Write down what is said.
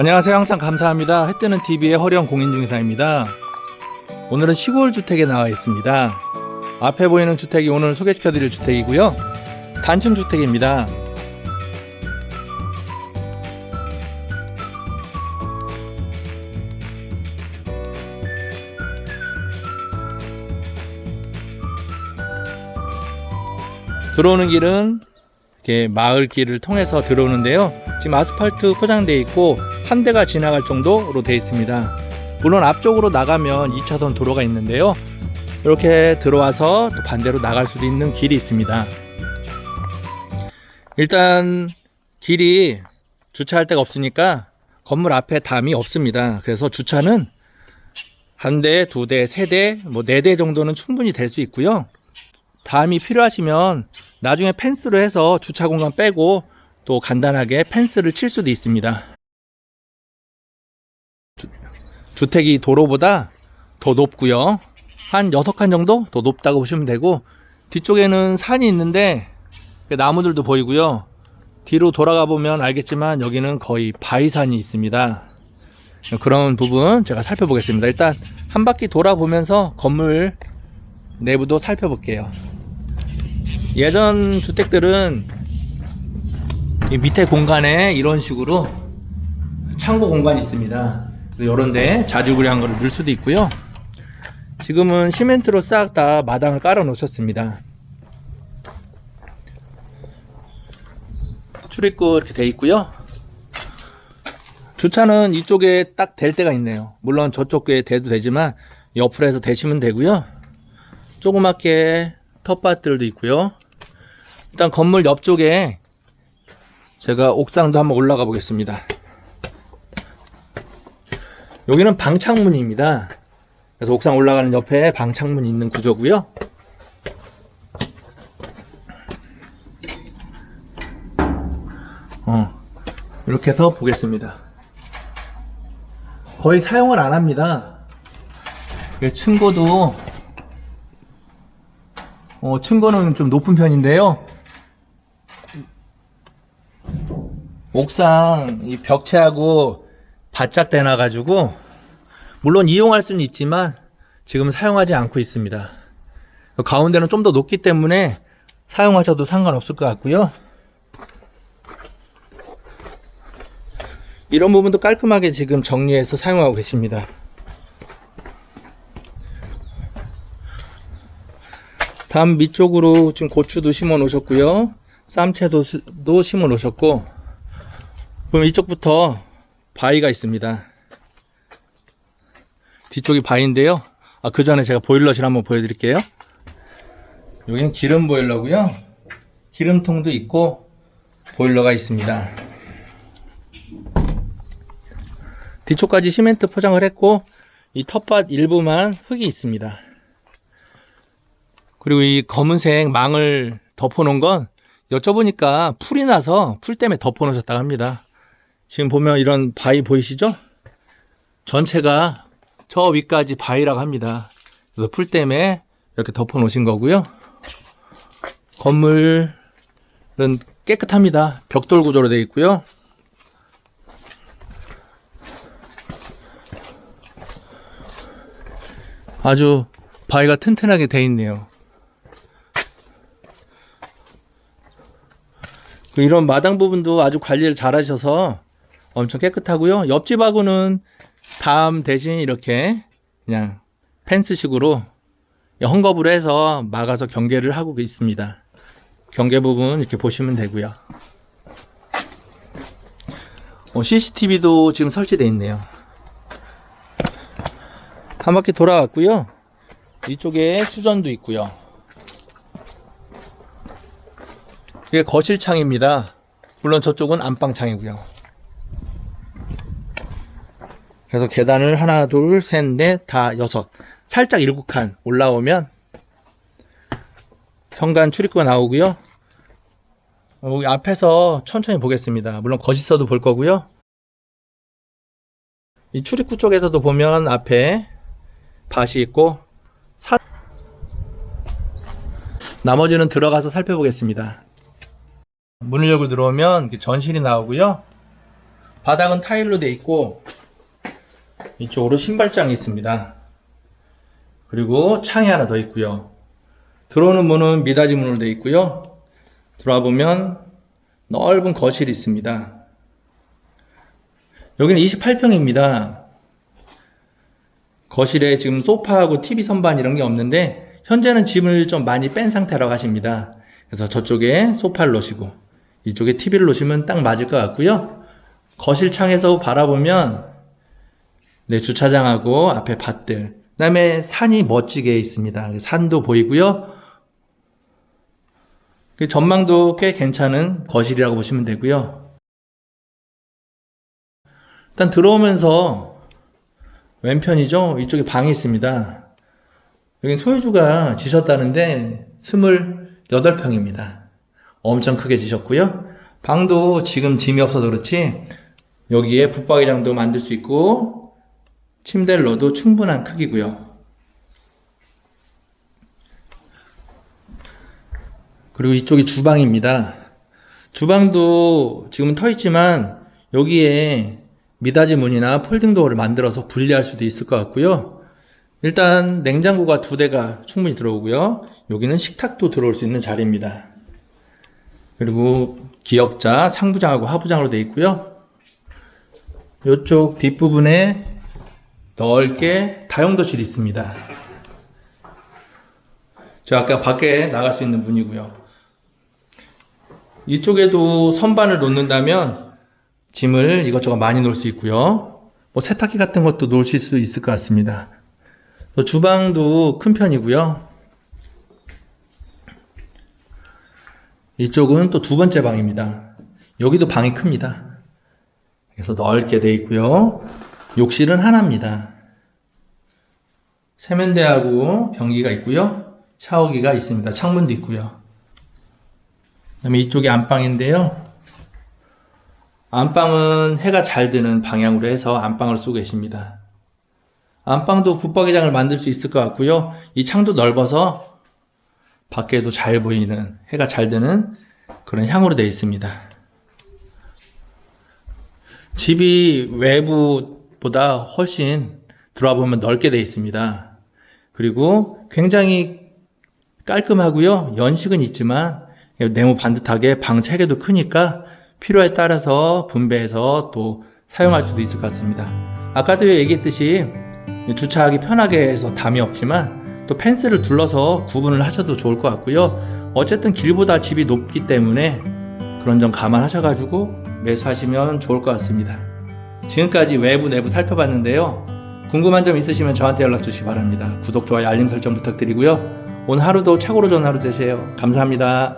안녕하세요. 항상 감사합니다. 해뜨는 TV의 허령 공인중개사입니다. 오늘은 시골 주택에 나와 있습니다. 앞에 보이는 주택이 오늘 소개시켜드릴 주택이고요. 단층 주택입니다. 들어오는 길은 이렇게 마을 길을 통해서 들어오는데요. 지금 아스팔트 포장되어 있고 한 대가 지나갈 정도로 되어 있습니다. 물론 앞쪽으로 나가면 2차선 도로가 있는데요. 이렇게 들어와서 또 반대로 나갈 수도 있는 길이 있습니다. 일단 길이 주차할 데가 없으니까 건물 앞에 담이 없습니다. 그래서 주차는 한 대, 두 대, 세 대, 뭐 네 대 정도는 충분히 될 수 있고요. 담이 필요하시면 나중에 펜스로 해서 주차 공간 빼고 또 간단하게 펜스를 칠 수도 있습니다. 주택이 도로보다 더 높고요. 한 6칸 정도 더 높다고 보시면 되고 뒤쪽에는 산이 있는데 나무들도 보이고요. 뒤로 돌아가 보면 알겠지만 여기는 거의 바위산이 있습니다. 그런 부분 제가 살펴보겠습니다. 일단 한 바퀴 돌아보면서 건물 내부도 살펴볼게요. 예전 주택들은 이 밑에 공간에 이런 식으로 창고 공간이 있습니다. 이런데 자주구리 한 거를 넣을 수도 있고요. 지금은 시멘트로 싹 다 마당을 깔아 놓으셨습니다. 출입구 이렇게 돼 있고요. 주차는 이쪽에 딱 될 때가 있네요. 물론 저쪽에 대도 되지만 옆으로 해서 대시면 되고요. 조그맣게 텃밭들도 있고요. 일단 건물 옆쪽에 제가 옥상도 한번 올라가 보겠습니다. 여기는 방창문입니다. 그래서 옥상 올라가는 옆에 방창문이 있는 구조고요. 어, 이렇게 해서 보겠습니다. 거의 사용을 안 합니다. 층고도 어, 층고는 좀 높은 편인데요. 옥상 이 벽체하고 바짝 대놔 가지고 물론 이용할 수는 있지만 지금 사용하지 않고 있습니다. 가운데는 좀 더 높기 때문에 사용하셔도 상관없을 것 같고요. 이런 부분도 깔끔하게 지금 정리해서 사용하고 계십니다. 다음 밑쪽으로 지금 고추도 심어 놓으셨고요. 쌈채도 심어 놓으셨고 그럼 이쪽부터 바위가 있습니다. 뒤쪽이 바위인데요. 아, 그 전에 제가 보일러실 한번 보여드릴게요. 여기는 기름 보일러고요. 기름통도 있고 보일러가 있습니다. 뒤쪽까지 시멘트 포장을 했고 이 텃밭 일부만 흙이 있습니다. 그리고 이 검은색 망을 덮어놓은 건 여쭤보니까 풀이 나서 풀 때문에 덮어놓으셨다고 합니다. 지금 보면 이런 바위 보이시죠? 전체가 저 위까지 바위라고 합니다. 그래서 풀 때문에 이렇게 덮어 놓으신 거고요. 건물은 깨끗합니다. 벽돌 구조로 되어 있고요. 아주 바위가 튼튼하게 되어 있네요. 그 이런 마당 부분도 아주 관리를 잘 하셔서 엄청 깨끗하고요. 옆집하고는 담 대신 이렇게 그냥 펜스식으로 헝겊으로 해서 막아서 경계를 하고 있습니다. 경계 부분 이렇게 보시면 되고요. 어, CCTV도 지금 설치되어 있네요. 한 바퀴 돌아왔고요. 이쪽에 수전도 있고요. 이게 거실 창입니다. 물론 저쪽은 안방 창이고요. 그래서 계단을 하나, 둘, 셋, 넷, 다 여섯. 살짝 일곱 칸 올라오면 현관 출입구가 나오고요. 어, 여기 앞에서 천천히 보겠습니다. 물론 거실서도 볼 거고요. 이 출입구 쪽에서도 보면 앞에 밭이 있고 사... 나머지는 들어가서 살펴보겠습니다. 문을 열고 들어오면 전실이 나오고요. 바닥은 타일로 돼 있고 이쪽으로 신발장이 있습니다. 그리고 창이 하나 더 있고요. 들어오는 문은 미닫이 문으로 돼 있고요. 들어와 보면 넓은 거실이 있습니다. 여기는 28평입니다. 거실에 지금 소파하고 TV 선반 이런 게 없는데 현재는 짐을 좀 많이 뺀 상태라고 하십니다. 그래서 저쪽에 소파를 놓으시고 이쪽에 TV를 놓으시면 딱 맞을 것 같고요. 거실 창에서 바라보면 네, 주차장하고 앞에 밭들 그다음에 산이 멋지게 있습니다. 산도 보이고요. 그 전망도 꽤 괜찮은 거실이라고 보시면 되고요. 일단 들어오면서 왼편이죠. 이쪽에 방이 있습니다. 여기 소유주가 지셨다는데 28평입니다. 엄청 크게 지셨고요. 방도 지금 짐이 없어서 그렇지 여기에 붙박이장도 만들 수 있고 침대를 넣어도 충분한 크기고요. 그리고 이쪽이 주방입니다. 주방도 지금 터 있지만 여기에 미닫이 문이나 폴딩 도어를 만들어서 분리할 수도 있을 것 같고요. 일단 냉장고가 두 대가 충분히 들어오고요. 여기는 식탁도 들어올 수 있는 자리입니다. 그리고 기역자, 상부장하고 하부장으로 되어 있고요. 이쪽 뒷부분에 넓게 다용도실이 있습니다. 저 아까 밖에 나갈 수 있는 문이고요. 이쪽에도 선반을 놓는다면 짐을 이것저것 많이 놓을 수 있고요. 뭐 세탁기 같은 것도 놓으실 수 있을 것 같습니다. 또 주방도 큰 편이고요. 이쪽은 또 두 번째 방입니다. 여기도 방이 큽니다. 그래서 넓게 되어 있고요. 욕실은 하나입니다. 세면대하고 변기가 있고요. 샤워기가 있습니다. 창문도 있고요. 그다음에 이쪽이 안방인데요. 안방은 해가 잘 드는 방향으로 해서 안방을 쓰고 계십니다. 안방도 붙박이장을 만들 수 있을 것 같고요. 이 창도 넓어서 밖에도 잘 보이는 해가 잘 드는 그런 향으로 되어 있습니다. 집이 외부보다 훨씬 들어와 보면 넓게 되어 있습니다. 그리고 굉장히 깔끔하고요. 연식은 있지만 네모 반듯하게 방 3개도 크니까 필요에 따라서 분배해서 또 사용할 수도 있을 것 같습니다. 아까도 얘기했듯이 주차하기 편하게 해서 담이 없지만 또 펜스를 둘러서 구분을 하셔도 좋을 것 같고요. 어쨌든 길보다 집이 높기 때문에 그런 점 감안하셔가지고 매수하시면 좋을 것 같습니다. 지금까지 외부 내부 살펴봤는데요. 궁금한 점 있으시면 저한테 연락 주시기 바랍니다. 구독, 좋아요, 알림 설정 부탁드리고요. 오늘 하루도 최고로 좋은 하루 되세요. 감사합니다.